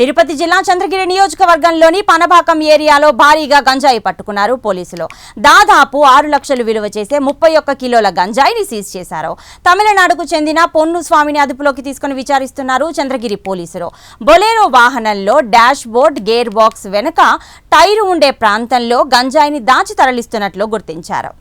తిరుపతి జిల్లా చంద్రగిరి నియోజకవర్గంలోని పనబాకం ఏరియాలో భారీగా గంజాయి పట్టుకున్నారు పోలీసులు. దాదాపు ఆరు లక్షలు విలువ చేసే ముప్పై ఒక్క కిలోల గంజాయిని సీజ్ చేశారు. తమిళనాడుకు చెందిన పొన్ను స్వామిని అదుపులోకి తీసుకుని విచారిస్తున్నారు చంద్రగిరి పోలీసులు. బొలేరో వాహనంలో డాష్ బోర్డ్ గేర్ బాక్స్ వెనుక టైరు ఉండే ప్రాంతంలో గంజాయిని దాచి తరలిస్తున్నట్లు గుర్తించారు.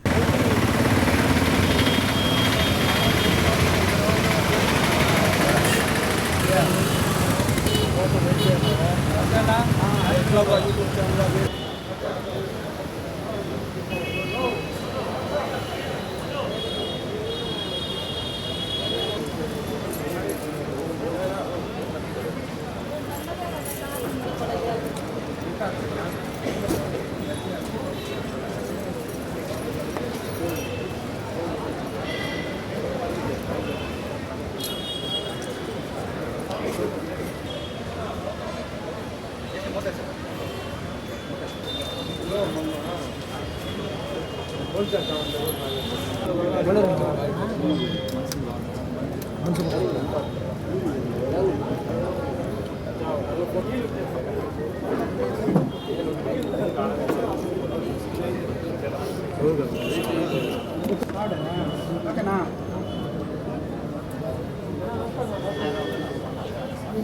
ஓகேண்ணா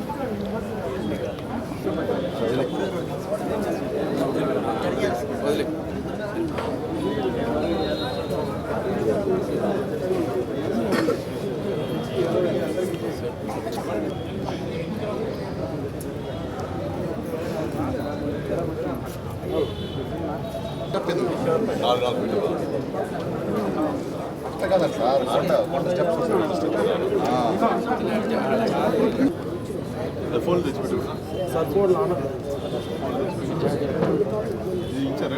Thank you. అట్లా కదండి సార్ స్టెప్స్ ఫోన్ తెచ్చిపెట్టు సార్ ఫోన్ ఇచ్చారు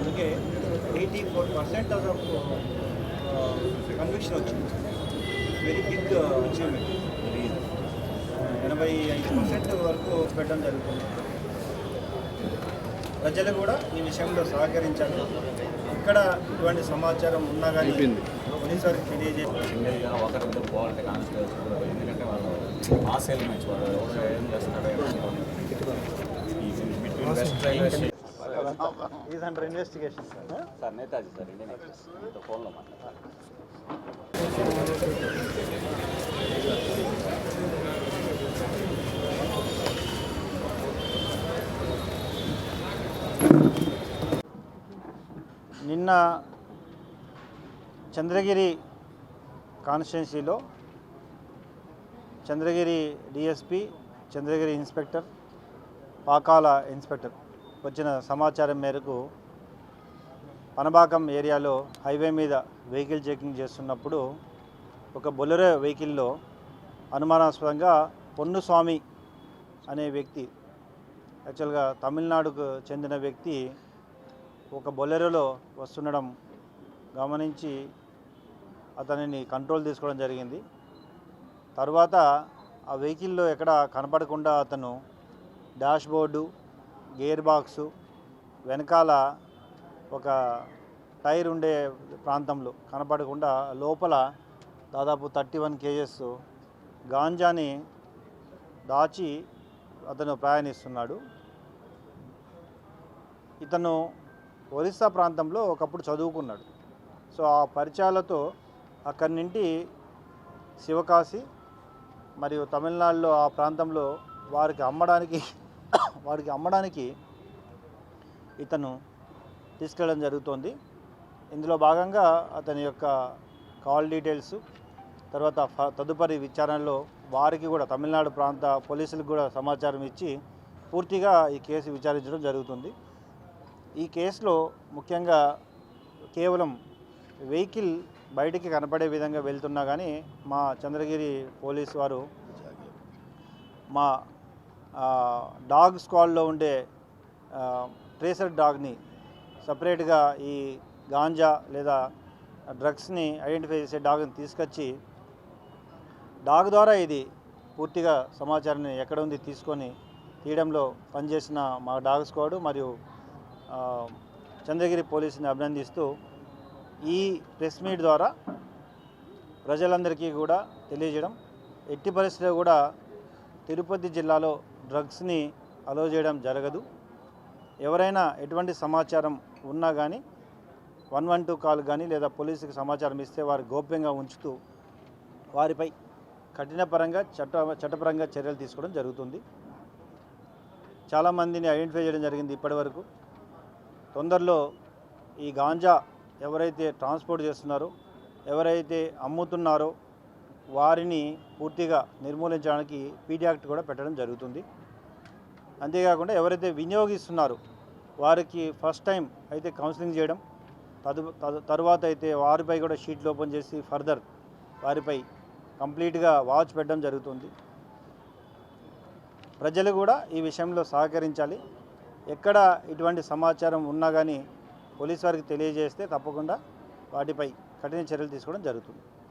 అందుకే eighty four percent of conviction వచ్చింది. వెరీ బిగ్ అచీవ్మెంట్ ఎనభై ఐదు పర్సెంట్ వరకు పెట్టడం జరుగుతుంది. ప్రజలు కూడా ఈ విషయంలో సహకరించాలి. ఇక్కడ ఇటువంటి సమాచారం ఉన్నా కానీ పోలీసు వారికి తెలియజేసి సింగిల్గా ఒకరి ఇద్దరు పోవాలంటే కానిస్టేబుల్స్ కూడా ఎందుకంటే వాళ్ళు మాస్ ఎలిమెంట్స్ వాళ్ళు ఎవరు ఏం చేస్తున్నారో ఏమో ఈ between west railway station is under investigation sir sir Netaji sir Indian express మీతో ఫోన్లో నిన్న చంద్రగిరి కాన్స్టిట్యున్సీలో Chandragiri DSP Chandragiri inspector Pakala inspector వచ్చిన సమాచారం మేరకు పనబాకం ఏరియాలో హైవే మీద వెహికల్ చెకింగ్ చేస్తున్నప్పుడు ఒక బొలెరో వెహికల్లో అనుమానాస్పదంగా పొన్నుస్వామి అనే వ్యక్తి యాక్చువల్గా తమిళనాడుకు చెందిన వ్యక్తి ఒక బొలెరోలో వస్తుండడం గమనించి అతనిని కంట్రోల్ తీసుకోవడం జరిగింది. తర్వాత ఆ వెహికల్లో ఎక్కడ కనపడకుండా అతను డాష్ బోర్డు గేర్ బాక్సు వెనకాల ఒక టైర్ ఉండే ప్రాంతంలో కనపడకుండా లోపల దాదాపు థర్టీ వన్ కేజెస్ గాంజాని దాచి అతను ప్రయాణిస్తున్నాడు. ఇతను ఒరిస్సా ప్రాంతంలో ఒకప్పుడు చదువుకున్నాడు. సో ఆ పరిచయాలతో అక్కడి నుండి శివకాశి మరియు తమిళనాడులో ఆ ప్రాంతంలో వారికి అమ్మడానికి వారికి అమ్మడానికి ఇతను తీసుకెళ్ళడం జరుగుతోంది. ఇందులో భాగంగా అతని యొక్క కాల్ డీటెయిల్స్ తర్వాత ఫ- తదుపరి విచారణలో వారికి కూడా తమిళనాడు ప్రాంత పోలీసులకు కూడా సమాచారం ఇచ్చి పూర్తిగా ఈ కేసు విచారించడం జరుగుతుంది. ఈ కేసులో ముఖ్యంగా కేవలం వెహికల్ బయటికి కనపడే విధంగా వెళ్తున్నా కానీ మా చంద్రగిరి పోలీస్ వారు మా డాగ్ స్క్వాడ్లో ఉండే ట్రేసర్ డాగ్ని సపరేట్గా ఈ గాంజా లేదా డ్రగ్స్ని ఐడెంటిఫై చేసే డాగ్ని తీసుకొచ్చి డాగ్ ద్వారా ఇది పూర్తిగా సమాచారాన్ని ఎక్కడ ఉంది తీసుకొని తీయడంలో పనిచేసిన మా డాగ్ స్క్వాడ్ మరియు చంద్రగిరి పోలీసుని అభినందిస్తూ ఈ ప్రెస్ మీట్ ద్వారా ప్రజలందరికీ కూడా తెలియజేయడం. ఎట్టి పరిస్థితిలో కూడా తిరుపతి జిల్లాలో డ్రగ్స్ని అలో చేయడం జరగదు. ఎవరైనా ఎటువంటి సమాచారం ఉన్నా కానీ వన్ వన్ టూ కాల్ కానీ లేదా పోలీసుకి సమాచారం ఇస్తే వారు గోప్యంగా ఉంచుతూ వారిపై కఠినపరంగా చట్ట చట్టపరంగా చర్యలు తీసుకోవడం జరుగుతుంది. చాలామందిని ఐడెంటిఫై చేయడం జరిగింది ఇప్పటివరకు తొందరలో ఈ గాంజా ఎవరైతే ట్రాన్స్పోర్ట్ చేస్తున్నారో ఎవరైతే అమ్ముతున్నారో వారిని పూర్తిగా నిర్మూలించడానికి పీడీ యాక్ట్ కూడా పెట్టడం జరుగుతుంది. అంతేకాకుండా ఎవరైతే వినియోగిస్తున్నారో వారికి ఫస్ట్ టైం అయితే కౌన్సిలింగ్ చేయడం తదు తరువాత అయితే వారిపై కూడా షీట్లు ఓపెన్ చేసి ఫర్దర్ వారిపై కంప్లీట్గా వాచ్ పెట్టడం జరుగుతుంది. ప్రజలు కూడా ఈ విషయంలో సహకరించాలి. ఎక్కడ ఇటువంటి సమాచారం ఉన్నా కానీ పోలీస్ వారికి తెలియజేస్తే తప్పకుండా వాటిపై కఠిన చర్యలు తీసుకోవడం జరుగుతుంది.